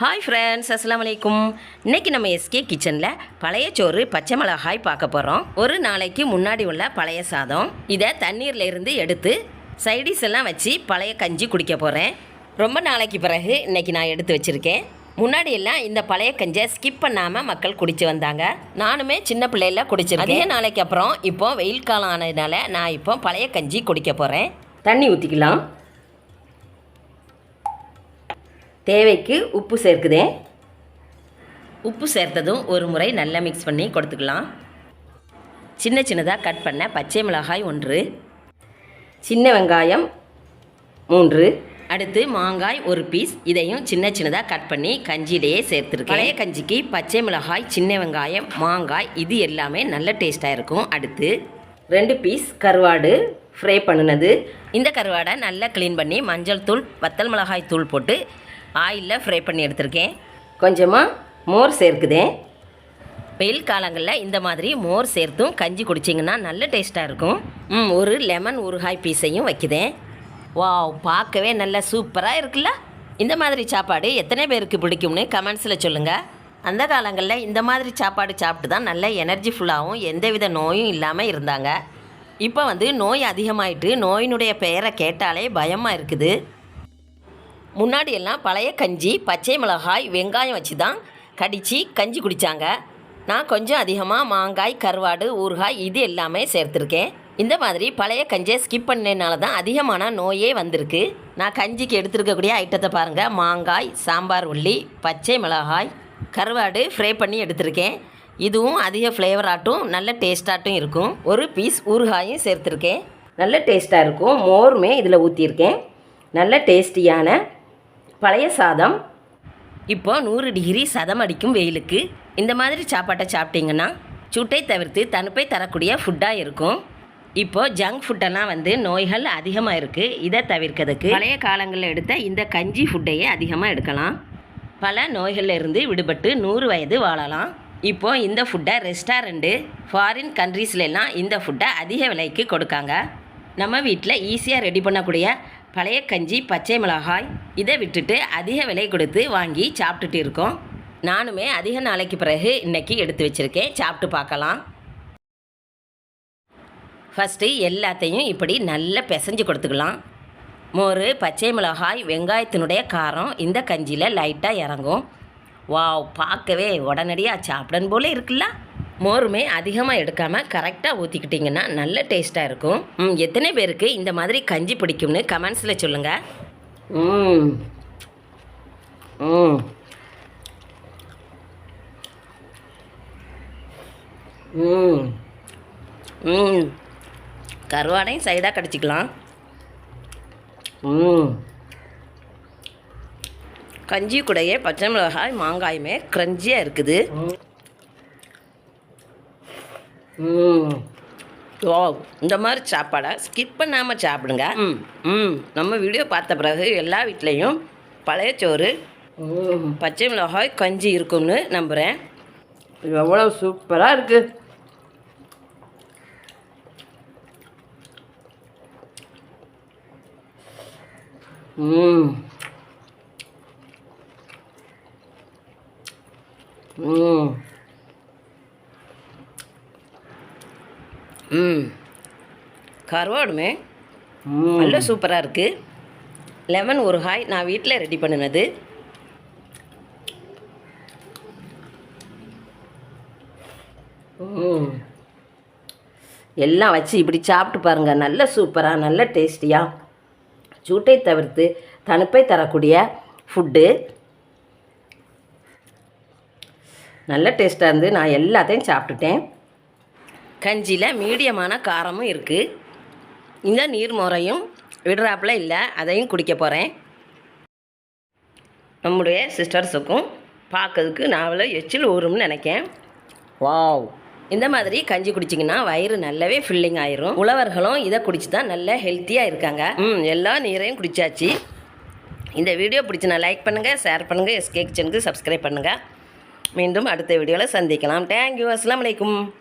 Hi friends அஸ்லாம் வலைக்கும் இன்னைக்கு நம்ம எஸ்கே கிச்சனில் பழைய சோறு பச்சை மிளகாய் பார்க்க போகிறோம் ஒரு நாளைக்கு முன்னாடி உள்ள பழைய சாதம். இதை தண்ணீரில் இருந்து எடுத்து சைடிஸ் எல்லாம் வச்சு பழைய கஞ்சி குடிக்க போகிறேன் ரொம்ப நாளைக்கு பிறகு இன்னைக்கு நான் எடுத்து வச்சுருக்கேன். முன்னாடி எல்லாம் இந்த பழைய கஞ்சை ஸ்கிப் பண்ணாமல் மக்கள் குடிச்சு வந்தாங்க. நானுமே சின்ன பிள்ளையில குடிச்சிருக்கேன். அதே நாளைக்கு அப்புறம் இப்போ வெயில் காலம் ஆனதுனால நான் இப்போ பழைய கஞ்சி குடிக்க போகிறேன் தண்ணி ஊற்றிக்கலாம் தேவைக்கு உப்பு சேர்க்குதேன் உப்பு சேர்த்ததும் ஒரு முறை நல்லா மிக்ஸ் பண்ணி கொடுத்துக்கலாம். சின்ன சின்னதாக கட் பண்ண பச்சை மிளகாய் ஒன்று. சின்ன வெங்காயம் மூன்று. அடுத்து மாங்காய் ஒரு பீஸ் இதையும் சின்ன சின்னதாக கட் பண்ணி கஞ்சியிலேயே சேர்த்துருக்கேன். பழைய கஞ்சிக்கு பச்சை மிளகாய் சின்ன வெங்காயம் மாங்காய் இது எல்லாமே நல்ல டேஸ்ட்டாக இருக்கும். அடுத்து ரெண்டு பீஸ் கருவாடு ஃப்ரை பண்ணினது. இந்த கருவாடை நல்லா க்ளீன் பண்ணி மஞ்சள் தூள் வத்தல் மிளகாய் தூள் போட்டு ஆயிலில் ஃப்ரை பண்ணி எடுத்திருக்கேன். கொஞ்சமாக மோர் சேர்க்குதேன் வெயில் காலங்களில் இந்த மாதிரி மோர் சேர்த்தும் கஞ்சி குடிச்சிங்கன்னா நல்ல டேஸ்ட்டாக இருக்கும். ம் ஒரு லெமன் ஊறுகாய் பீஸையும் வைக்குதேன் வாவ் பார்க்கவே நல்ல சூப்பராக இருக்குல்ல. இந்த மாதிரி சாப்பாடு எத்தனை பேருக்கு பிடிக்கும்னு கமெண்ட்ஸில் சொல்லுங்கள் அந்த காலங்களில் இந்த மாதிரி சாப்பாடு சாப்பிட்டு தான் நல்ல எனர்ஜிஃபுல்லாகவும் எந்தவித நோயும் இல்லாமல் இருந்தாங்க. இப்போ வந்து நோய் அதிகமாயிட்டு நோயினுடைய பெயரை கேட்டாலே பயமாக இருக்குது. முன்னாடி எல்லாம் பழைய கஞ்சி பச்சை மிளகாய் வெங்காயம் வச்சு தான் கடித்து கஞ்சி குடித்தாங்க நான் கொஞ்சம் அதிகமாக மாங்காய் கருவாடு ஊறுகாய் இது எல்லாமே சேர்த்துருக்கேன். இந்த மாதிரி பழைய கஞ்சியை ஸ்கிப் பண்ணனால தான் அதிகமான நோயே வந்திருக்கு. நான் கஞ்சிக்கு எடுத்துருக்கக்கூடிய ஐட்டத்தை பாருங்கள் மாங்காய் சாம்பார் உள்ளி பச்சை மிளகாய் கருவாடு ஃப்ரை பண்ணி எடுத்திருக்கேன். இதுவும் அதிக ஃப்ளேவராட்டும் நல்ல டேஸ்ட்டாகட்டும் இருக்கும். ஒரு பீஸ் ஊறுகாயும் சேர்த்துருக்கேன். நல்ல டேஸ்ட்டாக இருக்கும். மோருமே இதில் ஊற்றியிருக்கேன் நல்ல டேஸ்டியான பழைய சாதம். இப்போ நூறு டிகிரி சதம் அடிக்கும் வெயிலுக்கு இந்த மாதிரி சாப்பாட்டை சாப்பிட்டீங்கன்னா சுட்டை தவிர்த்து தனுப்பை தரக்கூடிய ஃபுட்டாக இருக்கும். இப்போது ஜங்க் ஃபுட்டெல்லாம் வந்து நோய்கள் அதிகமாக இருக்குது இதை தவிர்க்கிறதுக்கு பழைய காலங்களில் எடுத்த இந்த கஞ்சி ஃபுட்டையே அதிகமாக எடுக்கலாம். பல நோய்கள்ல இருந்து விடுபட்டு நூறு வயது வாழலாம். இப்போ இந்த ஃபுட்டை ரெஸ்டாரண்ட்டு ஃபாரின் கண்ட்ரீஸ்லாம் இந்த ஃபுட்டை அதிக விலைக்கு கொடுக்காங்க. நம்ம வீட்டில் ஈஸியாக ரெடி பண்ணக்கூடிய பழைய கஞ்சி பச்சை மிளகாய் இதை விட்டுட்டு அதிக விலை கொடுத்து வாங்கி சாப்பிட்டுட்டு இருக்கோம். நானுமே அதிக நாளைக்கு பிறகு இன்றைக்கி எடுத்து வச்சுருக்கேன். சாப்பிட்டு பார்க்கலாம். ஃபஸ்ட்டு எல்லாத்தையும் இப்படி நல்லா பிசைஞ்சு கொடுத்துக்கலாம். மோர் பச்சை மிளகாய் வெங்காயத்தினுடைய காரம் இந்த கஞ்சியில் லைட்டாக இறங்கும். வாவ் பார்க்கவே உடனடியாக சாப்பிடணும் போல இருக்குல்ல? மோருமே அதிகமாக எடுக்காமல் கரெக்டாக ஊற்றிக்கிட்டிங்கன்னா நல்ல டேஸ்ட்டாக இருக்கும். ம் எத்தனை பேருக்கு இந்த மாதிரி கஞ்சி பிடிக்கும்னு கமெண்ட்ஸில் சொல்லுங்கள் ம். ம். ம். ம். கருவாடையும் சைடாக கடிச்சிக்கலாம். ம். கஞ்சி கூடையே பச்சை மிளகாய் மாங்காயுமே க்ரன்ச்சியாக இருக்குது. ம். ஓ இந்த மாதிரி சாப்பாடை ஸ்கிப் பண்ணாமல் சாப்பிடுங்க. ம் ம். நம்ம வீடியோ பார்த்த பிறகு எல்லா வீட்லேயும் பழைய சோறு பச்சை மிளகாய் கஞ்சி இருக்கும்னு நம்புகிறேன் எவ்வளோ சூப்பராக இருக்குது ம். ம். ம். கருவாடுமே. நல்ல சூப்பராக இருக்குது லெமன் ஒரு ஹாய் நான் வீட்டில் ரெடி பண்ணினது. எல்லாம் வச்சு இப்படி சாப்பிட்டு பாருங்கள் நல்ல சூப்பராக நல்ல டேஸ்டியாக சூட்டை தவிர்த்து தணுப்பை தரக்கூடிய ஃபுட்டு நல்ல டேஸ்ட்டாக இருந்து நான் எல்லாத்தையும் சாப்பிட்டுட்டேன். கஞ்சியில் மீடியமான காரமும் இருக்குது இந்த நீர் முறையும் விடுறாப்பில் இல்லை அதையும் குடிக்க போகிறேன் நம்முடைய சிஸ்டர்ஸுக்கும் பார்க்கறதுக்கு நாவல எச்சில் ஊறும்னு நினைக்கேன். வாவ். இந்த மாதிரி கஞ்சி குடிச்சிங்கன்னா வயிறு நல்லாவே ஃபில்லிங் ஆயிரும். உழவர்களும் இதை குடிச்சு தான் நல்ல ஹெல்த்தியாக இருக்காங்க. ம் எல்லா நீரையும் குடிச்சாச்சு. இந்த வீடியோ பிடிச்சினா லைக் பண்ணுங்கள் ஷேர் பண்ணுங்கள் எஸ்கே கிச்சனுக்கு சப்ஸ்கிரைப் பண்ணுங்கள் மீண்டும் அடுத்த வீடியோவில் சந்திக்கலாம். தேங்க்யூ அஸ்லாம் வலைக்கும்